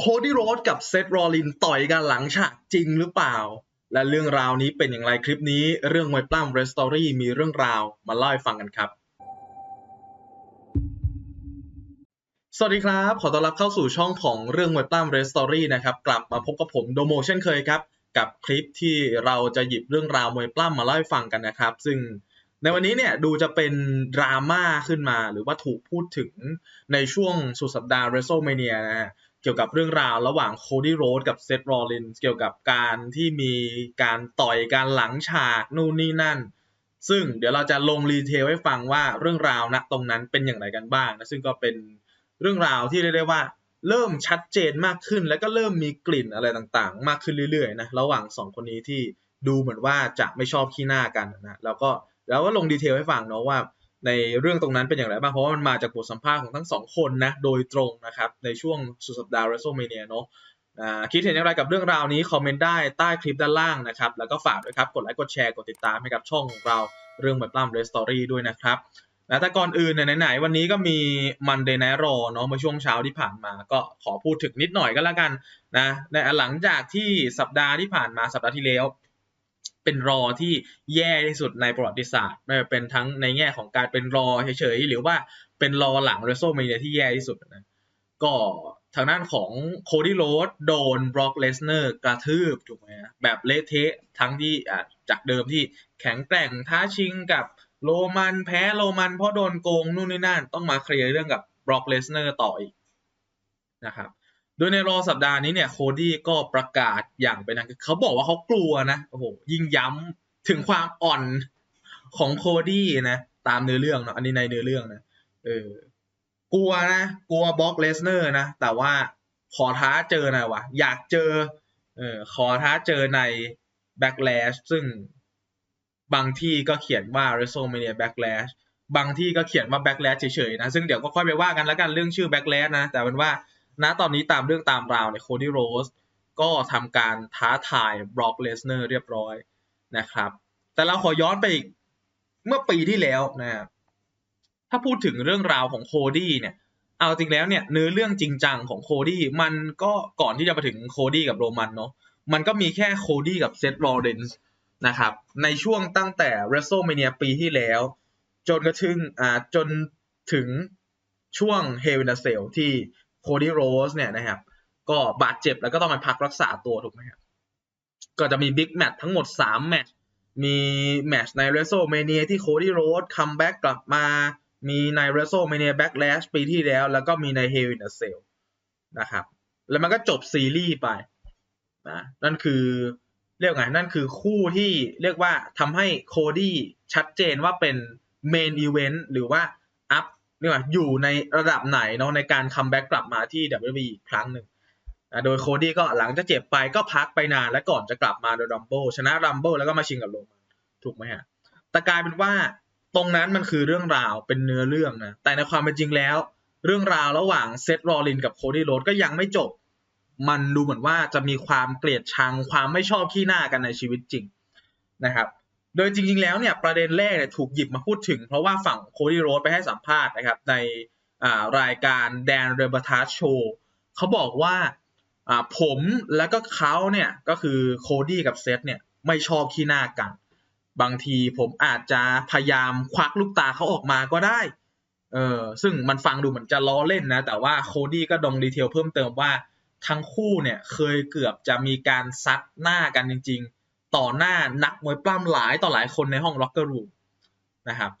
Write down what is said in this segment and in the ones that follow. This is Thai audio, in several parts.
โคดี้โรดกับเซธโรลินต่อยกันหลังฉากจริงหรือเปล่า และเรื่องราวนี้เป็นอย่างไรคลิปนี้ เรื่องมวยปล้ำเรสตอรี่มีเรื่องราวมาเล่าให้ฟังกันครับ สวัสดีครับ ขอต้อนรับเข้าสู่ช่องของเรื่องมวยปล้ำเรสตอรี่นะครับ กลับมาพบกับผมโดโมเช่นเคยครับ กับคลิปที่เราจะหยิบเรื่องราวมวยปล้ำมาเล่าให้ฟังกันนะครับ ซึ่งในวันนี้เนี่ยดูจะเป็นดราม่าขึ้นมา หรือว่าถูกพูดถึงในช่วงสุดสัปดาห์ WrestleMania นะฮะ กี่ยวกับเรื่องราวระหว่างโคดี้โรดกับเซธโรลินเกี่ยวกับการที่มีการต่อยการหลังฉากนู่นนี่นั่น ซึ่งเดี๋ยวเราจะลงรีเทลให้ฟังว่าเรื่องราวณตรงนั้นเป็นอย่างไรกันบ้างนะซึ่งก็เป็นเรื่องราวที่เรียกได้ว่าเริ่มชัดเจนมากขึ้น แล้วก็เริ่มมีกลิ่นอะไรต่างๆ มากขึ้นเรื่อยๆนะระหว่างสองคนนี้ที่ดูเหมือนว่าจะไม่ชอบขี้หน้ากันนะแล้วก็แล้วก็ลงดีเทลให้ฟังเนาะว่า ในเรื่องตรงนั้นเป็นอย่างไรบ้าง เพราะว่ามันมาจากบทสัมภาษณ์ของทั้งสองคนนะ โดยตรงนะครับ ในช่วงสุดสัปดาห์ WrestleMania เนาะคิดเห็นอย่างไรกับเรื่องราวนี้ คอมเมนต์ได้ใต้คลิปด้านล่างนะครับ แล้วก็ฝากด้วยครับ กดไลค์กดแชร์กดติดตามให้กับช่องของเราเรื่องแบบปล้ำเรสตอรี่ด้วยนะครับนะแต่ก่อนอื่นเนี่ยไหนๆวันนี้ก็มี Monday Night Raw เนาะเมื่อช่วงเช้าที่ผ่านมาก็ขอพูดถึงนิดหน่อยก็แล้วกันนะในหลังจากที่สัปดาห์ที่ผ่านมาสัปดาห์ที่แล้ว เป็นรอที่แย่ที่สุดในประวัติศาสตร์ไม่ว่าเป็นทั้งในแง่ของการเป็นรอเฉยๆหรือว่าเป็นรอหลังเรโซเมเนียที่แย่ที่สุดนะก็ทางด้านของโคดี้โรดโดนบร็อกเลสเนอร์กระทืบถูกไหมแบบเละเทะทั้งที่จากเดิมที่แข็งแกร่งท้าชิงกับโรมันแพ้โรมันเพราะโดนโกงนู่นนี่นั่นต้องมาเคลียร์เรื่องกับบร็อกเลสเนอร์ต่ออีกนะครับ โดยในรอสัปดาห์นี้เนี่ยโคดี้ก็ประกาศอย่างเป็นทางการเขาบอกว่าเขากลัวนะโอ้โหยิ่งย้ำถึงความอ่อนของโคดี้นะตามเนื้อเรื่องเนาะอันนี้ในเนื้อเรื่องนะเออกลัวนะ กลัวบล็อกเลสเนอร์นะ แต่ว่าขอท้าเจอหน่อยวะอยากเจอ เออขอท้าเจอใน Backlash ซึ่งบางที่ก็เขียนว่า WrestleMania Backlash บางที่ก็เขียนว่า Backlash เฉยๆนะ ซึ่งเดี๋ยวก็ค่อยไปว่ากันแล้วกันเรื่องชื่อ Backlash นะ แต่เป็นว่า ณตอนนี้ตามเรื่องตามราวเนี่ยโคดี้โรสก็ทำการท้าทายบล็อกเลสเนอร์เรียบร้อยนะครับ แต่เราขอย้อนไปอีกเมื่อปีที่แล้วนะครับถ้าพูดถึงเรื่องราวของโคดี้เนี่ย เอาจริงแล้วเนี่ยเนื้อเรื่องจริงจังของโคดี้มันก็ก่อนที่จะมาถึงโคดี้กับโรมันเนาะมันก็มีแค่โคดี้กับเซธโรเลนส์นะครับ ในช่วงตั้งแต่ WrestleMania ปีที่แล้ว จนกระทั่งอ่าจนถึงช่วง Hell in a Cell ที่ โคดี้โรสเนี่ยนะครับ ก็บาดเจ็บแล้วก็ต้องไปพักรักษาตัวถูกไหมครับก็จะมีบิ๊กแมตช์ทั้งหมด 3 แมตช์มีแมตช์ใน WrestleMania ที่โคดี้โรสคัมแบ็กกลับมา มีใน WrestleMania Backlash ปีที่แล้ว แล้วก็มีใน Hell in a Cell นะครับ แล้วมันก็จบซีรีส์ไปนะนั่นคือเรียกไงนั่นคือคู่ที่เรียกว่าทำให้โคดี้ชัดเจนว่าเป็นเมนอีเวนต์หรือว่าอัพ เรียกว่าอยู่ในระดับไหนเนาะในการคัมแบ็กกลับมาที่ WWE อีกครั้งหนึ่งนะโดยโคดี้ก็หลังจากเจ็บไปก็พักไปนานและก่อนจะกลับมาโดยรัมเบิลชนะรัมเบิลแล้วก็มาชิงกับโรมันถูกไหมฮะแต่กลายเป็นว่าตรงนั้นมันคือเรื่องราวเป็นเนื้อเรื่องนะแต่ในความเป็นจริงแล้ว เรื่องราวระหว่างเซธโรลินกับโคดี้โรดก็ยังไม่จบ มันดูเหมือนว่าจะมีความเกลียดชังความไม่ชอบขี้หน้ากันในชีวิตจริงนะครับ โดยจริงๆ แล้วเนี่ยประเด็นแรกเนี่ยถูกหยิบมาพูดถึง เพราะว่าฝั่งโคดี้โรดไปให้สัมภาษณ์นะครับในรายการแดนเรเบอร์ทัสโชว์เขาบอกว่าผมแล้วก็เขาเนี่ยก็คือโคดี้กับเซธเนี่ยไม่ชอบขี้หน้ากัน บางทีผมอาจจะพยายามควักลูกตาเขาออกมาก็ได้เออซึ่งมันฟังดูเหมือนจะล้อเล่นนะ แต่ว่าโคดี้ก็ดงดีเทลเพิ่มเติมว่าทั้งคู่เนี่ยเคยเกือบจะมีการซัดหน้ากันจริง ๆ ต่อหน้านักมวยปล้ำหลายต่อหลายคนในห้องล็อกเกอร์รูมนะครับ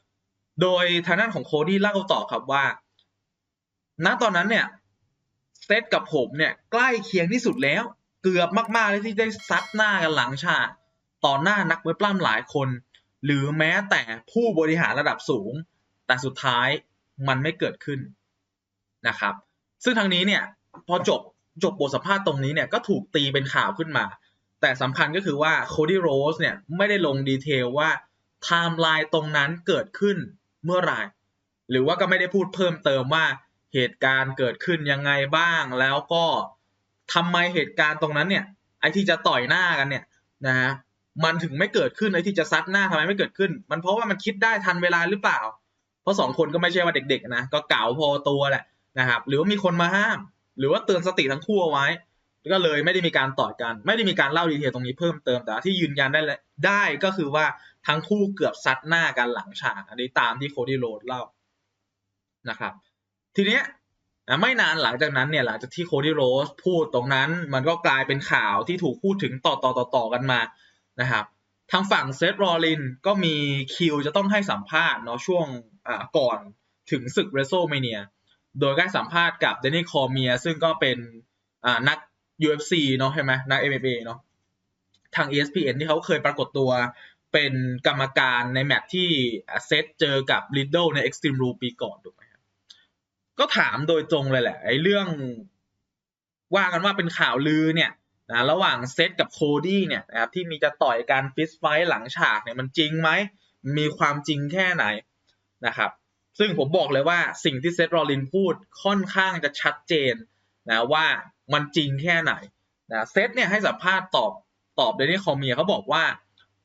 โดยทางด้านของโคดี้เล่าต่อครับว่า ณตอนนั้นเนี่ยเซตกับผมเนี่ยใกล้เคียงที่สุดแล้ว เกือบมากๆเลยที่ได้ซัดหน้ากันหลังฉากต่อหน้านักมวยปล้ำหลายคน หรือแม้แต่ผู้บริหารระดับสูง แต่สุดท้ายมันไม่เกิดขึ้นนะครับ ซึ่งทางนี้เนี่ยพอจบจบบทสัมภาษณ์ตรงนี้เนี่ยก็ถูกตีเป็นข่าวขึ้นมา แต่สำคัญก็คือว่าโคดี้โรสเนี่ยไม่ได้ลงดีเทลว่าไทม์ไลน์ตรงนั้นเกิดขึ้นเมื่อไหร่หรือว่าก็ไม่ได้พูดเพิ่มเติมว่าเหตุการณ์เกิดขึ้นยังไงบ้าง แล้วก็ทำไมเหตุการณ์ตรงนั้นเนี่ย ไอ้ที่จะต่อยหน้ากันเนี่ยนะฮะมันถึงไม่เกิดขึ้นไอ้ที่จะซัดหน้าทำไมไม่เกิดขึ้น มันเพราะว่ามันคิดได้ทันเวลาหรือเปล่า เพราะสองคนก็ไม่ใช่ว่าเด็กๆนะก็เก่าพอตัวแหละนะครับ หรือว่ามีคนมาห้าม หรือว่าเตือนสติทั้งคู่เอาไว้ ก็เลยไม่ได้มีการต่อยกัน ไม่ได้มีการเล่าดีเทลตรงนี้เพิ่มเติมแต่ที่ยืนยันได้ได้ก็คือว่าทั้งคู่เกือบซัดหน้ากันหลังฉากอันนี้ตามที่โคดี้โรดเล่านะครับ ทีเนี้ยไม่นานหลังจากนั้นเนี่ยหลังจากที่โคดี้โรสพูดตรงนั้น มันก็กลายเป็นข่าวที่ถูกพูดถึงต่อต่อต่อต่อกันมานะครับทางฝั่งเซธรอลินก็มีคิวจะต้องให้สัมภาษณ์เนาะช่วงก่อนถึงศึกเรโซเมเนียโดยได้สัมภาษณ์กับเดนนี่คอเมียซึ่งก็เป็นนัก UFC เนาะใช่ไหมนัก MMA เนาะทาง ESPN ที่เขาเคยปรากฏตัวเป็นกรรมการในแมตช์ที่เซตเจอกับลิดเดิลใน Extreme Rule ปีก่อนถูกไหมครับก็ถามโดยตรงเลยแหละไอ้เรื่องว่ากันว่าเป็นข่าวลือเนี่ยนะระหว่างเซตกับโคดี้เนี่ยนะครับที่มีจะต่อยการฟิสไฟหลังฉากเนี่ยมันจริงไหมมีความจริงแค่ไหนนะครับ ซึ่งผมบอกเลยว่าสิ่งที่เซตรอลินพูดค่อนข้างจะชัดเจนนะว่า มันจริงแค่ไหนนะเซตเนี่ยให้สัมภาษณ์ตอบตอบเดนนี่คอมเมียเขาบอกว่า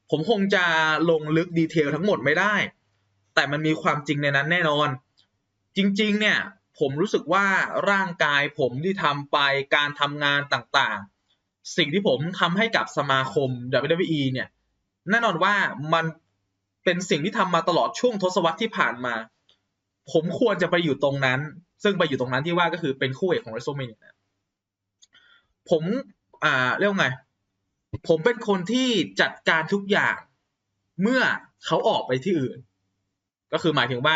ผมคงจะลงลึกดีเทลทั้งหมดไม่ได้ แต่มันมีความจริงในนั้นแน่นอน จริง ๆ เนี่ย ผมรู้สึกว่าร่างกายผมที่ทำไปการทำงานต่างๆ สิ่งที่ผมทำให้กับสมาคม WWE เนี่ย แน่นอนว่ามันเป็นสิ่งที่ทำมาตลอดช่วงทศวรรษที่ผ่านมา ผมควรจะไปอยู่ตรงนั้น ซึ่งไปอยู่ตรงนั้นที่ว่าก็คือเป็นคู่เอกของเรโซเมเนีย ผมอ่าเรียกว่าไง ผมเป็นคนที่จัดการทุกอย่างเมื่อเขาออกไปที่อื่น ก็คือหมายถึงว่า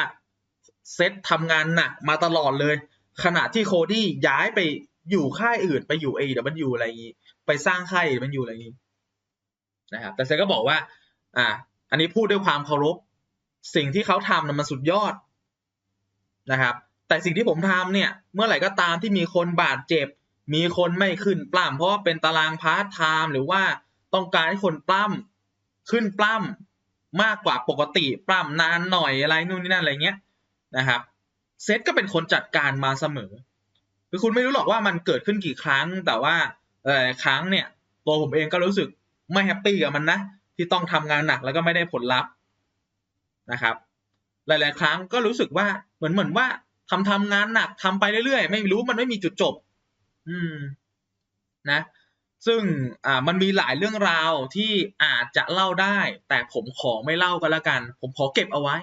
เซตทำงานหนักมาตลอดเลย ขณะที่โคดี้ย้ายไปอยู่ค่ายอื่นไปอยู่เอเดมันอยู่อะไรอย่างนี้ ไปสร้างค่ายมันอยู่อะไรอย่างนี้นะครับแต่เซตก็บอกว่า อ่า อันนี้พูดด้วยความเคารพสิ่งที่เขาทำมันสุดยอดนะครับ แต่สิ่งที่ผมทำเนี่ย เมื่อไหร่ก็ตามที่มีคนบาดเจ็บ มีคนไม่ขึ้นปล้ำเพราะเป็นตารางพาร์ทไทม์หรือว่าต้องการให้คนปล้ำขึ้นปล้ำมากกว่าปกติปล้ำนานหน่อยอะไรนู่นนี่นั่นอะไรเงี้ยนะครับเซตก็เป็นคนจัดการมาเสมอคือคุณไม่รู้หรอกว่ามันเกิดขึ้นกี่ครั้ง แต่ว่าหลายครั้งเนี่ย ตัวผมเองก็รู้สึกไม่แฮปปี้กับมันนะที่ต้องทำงานหนักแล้วก็ไม่ได้ผลลัพธ์นะครับ หลาย ๆ ครั้งก็รู้สึกว่าเหมือนเหมือนว่าทำทำงานหนักทำไปเรื่อยๆ ไม่รู้มันไม่มีจุดจบ อืม นะ ซึ่งอ่ามันมีหลายเรื่องราวที่อาจจะเล่าได้ แต่ผมขอไม่เล่าก็แล้วกัน ผมขอเก็บเอาไว้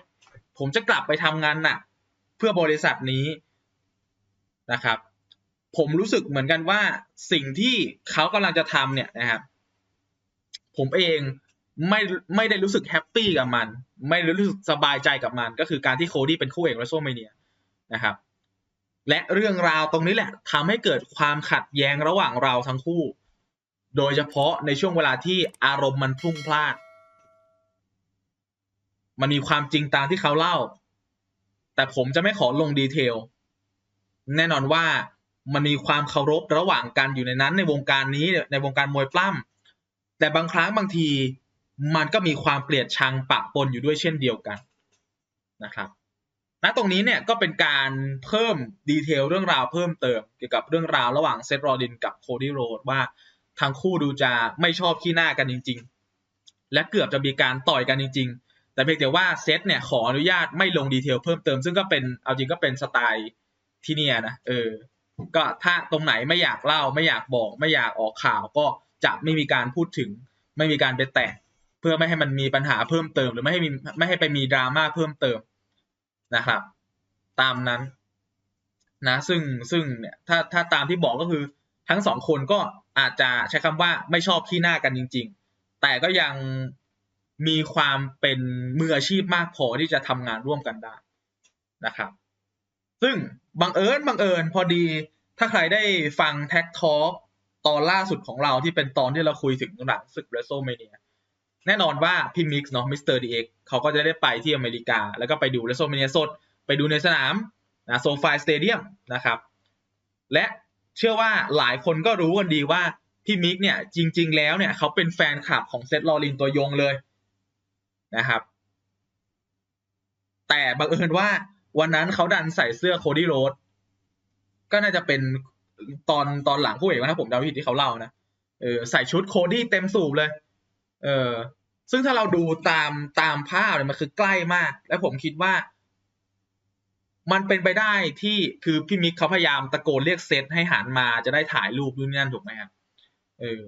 ผมจะกลับไปทำงานหนักเพื่อบริษัทนี้นะครับ ผมรู้สึกเหมือนกันว่าสิ่งที่เขากำลังจะทำเนี่ยนะครับ ผมเองไม่ไม่ได้รู้สึกแฮปปี้กับมัน ไม่รู้สึกสบายใจกับมัน ก็คือการที่โคดี้เป็นคู่เอกรโซเมเนียนะครับ และเรื่องราวตรงนี้แหละทำให้เกิดความขัดแย้งระหว่างเราทั้งคู่ โดยเฉพาะในช่วงเวลาที่อารมณ์มันพุ่งพลาด มันมีความจริงตามที่เขาเล่า แต่ผมจะไม่ขอลงดีเทล แน่นอนว่ามันมีความเคารพระหว่างกันอยู่ในนั้นในวงการนี้ในวงการมวยปล้ำแต่บางครั้งบางทีมันก็มีความเกลียดชังปะปนอยู่ด้วยเช่นเดียวกันนะครับ ณตรงนี้เนี่ยก็เป็นการเพิ่มดีเทลเรื่องราวเพิ่มเติมเกี่ยวกับเรื่องราวระหว่างเซธรอดินกับโคดี้โรดว่าทั้งคู่ดูจะไม่ชอบขี้หน้ากันจริง ๆ และเกือบจะมีการต่อยกันจริง ๆ แต่เพียงแต่ว่าเซตเนี่ยขออนุญาตไม่ลงดีเทลเพิ่มเติม ซึ่งก็เป็นเอาจริงก็เป็นสไตล์ที่เนี่ยนะเออก็ถ้าตรงไหนไม่อยากเล่าไม่อยากบอก ไม่อยากออกข่าวก็จะไม่มีการพูดถึง ไม่มีการไปแตะเพื่อไม่ให้มันมีปัญหาเพิ่มเติม หรือไม่ให้มีไม่ให้ไปมีดราม่าเพิ่มเติม นะครับ ตามนั้นนะซึ่งซึ่งเนี่ยถ้าถ้าตามที่บอกก็คือทั้งสองคนก็อาจจะใช้คำว่าไม่ชอบขี้หน้ากันจริง ๆ แต่ก็ยังมีความเป็นมืออาชีพมากพอที่จะทำงานร่วมกันได้นะครับ ซึ่งบังเอิญบังเอิญพอดีถ้าใครได้ฟังแท็กทอ l k ตอนล่าสุดของเราที่เป็นตอนที่เราคุยถึงหลังศึกเรโซเมเนีย แน่นอนว่าพี่มิกซ์เนาะมิสเตอร์ดีเอ็กเขาก็จะได้ไปที่อเมริกา แล้วก็ไปดูเรโซเมเนียสด ไปดูในสนามนะโซฟาสเตเดียมนะครับ และเชื่อว่าหลายคนก็รู้กันดีว่าพี่มิกเนี่ยจริง ๆ แล้วเนี่ยเขาเป็นแฟนคลับของเซตลอรินตัวยงเลยนะครับ แต่บังเอิญว่าวันนั้นเขาดันใส่เสื้อโคดี้โรดก็น่าจะเป็นตอนตอนหลังคู่เอกนะผมดาผิดที่เขาเล่านะเออใส่ชุดโคดี้เต็มสูบเลย เออซึ่งถ้าเราดูตามตามภาพเนี่ยมันคือใกล้มาก และผมคิดว่า มันเป็นไปได้ที่คือพี่มิกเขาพยายามตะโกนเรียกเซตให้หันมาจะได้ถ่ายรูปนู่นนั่นถูกไหมครับเออ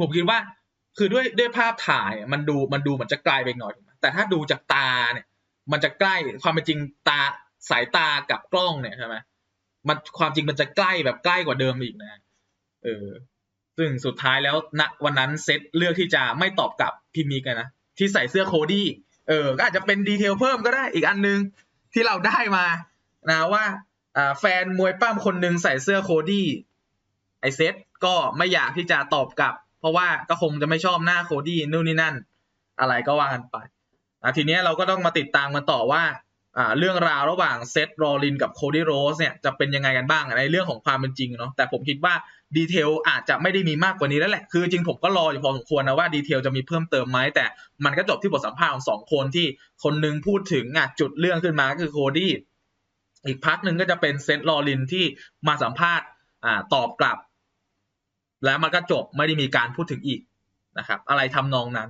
ผมคิดว่า คือด้วยด้วยภาพถ่ายมันดูมันดูเหมือนจะไกลไปหน่อย แต่ถ้าดูจากตาเนี่ย มันจะใกล้ความเป็นจริงตาสายตากับกล้องเนี่ยใช่ไหมมันความจริงมันจะใกล้แบบใกล้กว่าเดิมอีกนะ เออ ซึ่งสุดท้ายแล้วณวันนั้นเซตเลือกที่จะไม่ตอบกลับพี่มิกอะนะที่ใส่เสื้อโคดี้เออก็อาจจะเป็นดีเทลเพิ่มก็ได้อีกอันนึงที่เราได้มานะว่าแฟนมวยปั้มคนหนึ่งใส่เสื้อโคดี้ไอเซตก็ไม่อยากที่จะตอบกลับ เพราะว่าก็คงจะไม่ชอบหน้าโคดี้นู่นนี่นั่น อะไรก็ว่ากันไปทีนี้เราก็ต้องมาติดตามกันต่อว่า อ่าเรื่องราวระหว่างเซตโรลินกับโคดี้โรสเนี่ยจะเป็นยังไงกันบ้างในเรื่องของความเป็นจริงเนาะแต่ผมคิดว่าดีเทลอาจจะไม่ได้มีมากกว่านี้แล้วแหละคือจริงผมก็รออยู่พอสมควรนะว่าดีเทลจะมีเพิ่มเติมไหมแต่มันก็จบที่บทสัมภาษณ์ของสองคนที่คนหนึงพูดถึงอะจุดเรื่องขึ้นมาก็คือโคดี้อีกพักหนึ่งก็จะเป็นเซตโรลินที่มาสัมภาษณ์อ่าตอบกลับ แล้วมันก็จบไม่ได้มีการพูดถึงอีกนะครับ อะไรทำนองนั้น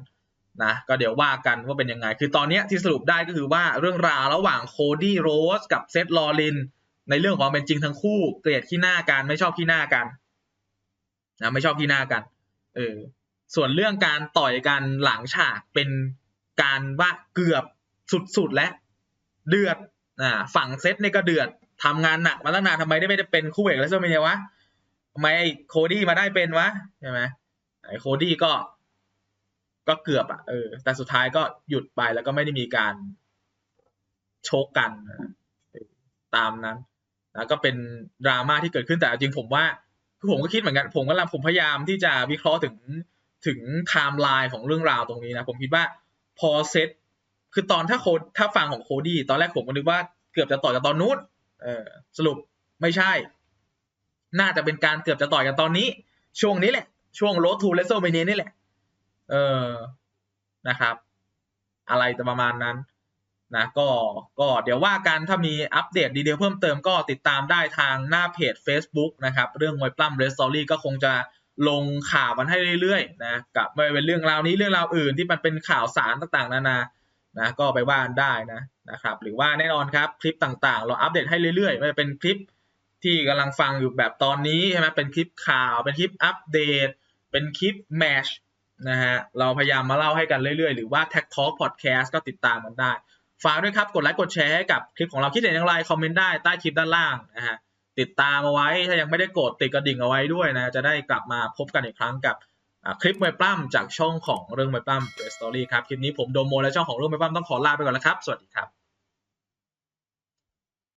นะก็เดี๋ยวว่ากันว่าเป็นยังไง คือตอนนี้ที่สรุปได้ก็คือว่าเรื่องราวระหว่างโคดี้โรสกับเซธลอริน ในเรื่องของเป็นจริงทั้งคู่ เกลียดขี้หน้ากันไม่ชอบขี้หน้ากันนะไม่ชอบขี้หน้ากันเออส่วนเรื่องการต่อยกันหลังฉากเป็นการว่าเกือบสุดๆแล้วเดือดอ่าฝั่งเซตนี่ก็เดือดทำงานหนักมาตั้งนานทำไมได้ไม่ได้เป็นคู่เอกแล้วใช่ไหมเนี่ยวะทำไมไอ้โคดี้มาได้เป็นวะใช่ไหมไอ้โคดี้ก็ ก็เกือบอะเออ แต่สุดท้ายก็หยุดไปแล้วก็ไม่ได้มีการโชกกันตามนั้นแล้วก็เป็นดราม่าที่เกิดขึ้นแต่จริงผมว่าคือผมก็คิดเหมือนกัน ผมก็ลังผมพยายามที่จะวิเคราะห์ถึงถึงไทม์ไลน์ของเรื่องราวตรงนี้นะ ผมคิดว่าพอเซตคือตอนถ้าโคดถ้าฟังของโคดี้ตอนแรกผมก็นึกว่าเกือบจะต่อยกันตอนนู้นเออสรุปไม่ใช่ น่าจะเป็นการเกือบจะต่อยกันตอนนี้ ช่วงนี้แหละ ช่วงโรดทูเลสโซเมเนียนี่แหละ เออนะครับ อะไรจะประมาณนั้นนะก็ก็เดี๋ยวว่ากันถ้ามีอัปเดตดีเทลเพิ่มเติมก็ติดตามได้ทางหน้าเพจ Facebook นะครับ เรื่องมวยปล้ำเรสตอรี่ก็คงจะลงข่าวมันให้เรื่อยๆนะกับไม่เป็นเรื่องราวนี้เรื่องราวอื่นที่มันเป็นข่าวสารต่างๆ นานานะก็ไปว่ากันได้นะนะครับ หรือว่าแน่นอนครับคลิปต่างๆ เราอัปเดตให้เรื่อยๆไม่เป็นคลิปที่กำลังฟังอยู่แบบตอนนี้ใช่ไหมเป็นคลิปข่าวเป็นคลิปอัปเดต เป็นคลิปแมช นะฮะเราพยายามมาเล่าให้กันเรื่อยๆ หรือว่า Tech Talk Podcast ก็ติดตามกันได้ ฝากด้วยครับ กดไลค์กดแชร์ให้กับคลิปของเราคิดเห็นอย่างไรคอมเมนต์ได้ใต้คลิปด้านล่างนะฮะติดตามเอาไว้ถ้ายังไม่ได้กดติดกระดิ่งเอาไว้ด้วยนะ จะได้กลับมาพบกันอีกครั้งกับคลิปมวยปล้ำจากช่องของเรื่องมวยปล้ำเรสตอรี่ครับ คลิปนี้ผมโดมโมและช่องของเรื่องมวยปล้ำต้องขอลาไปก่อนแล้วครับ สวัสดีครับ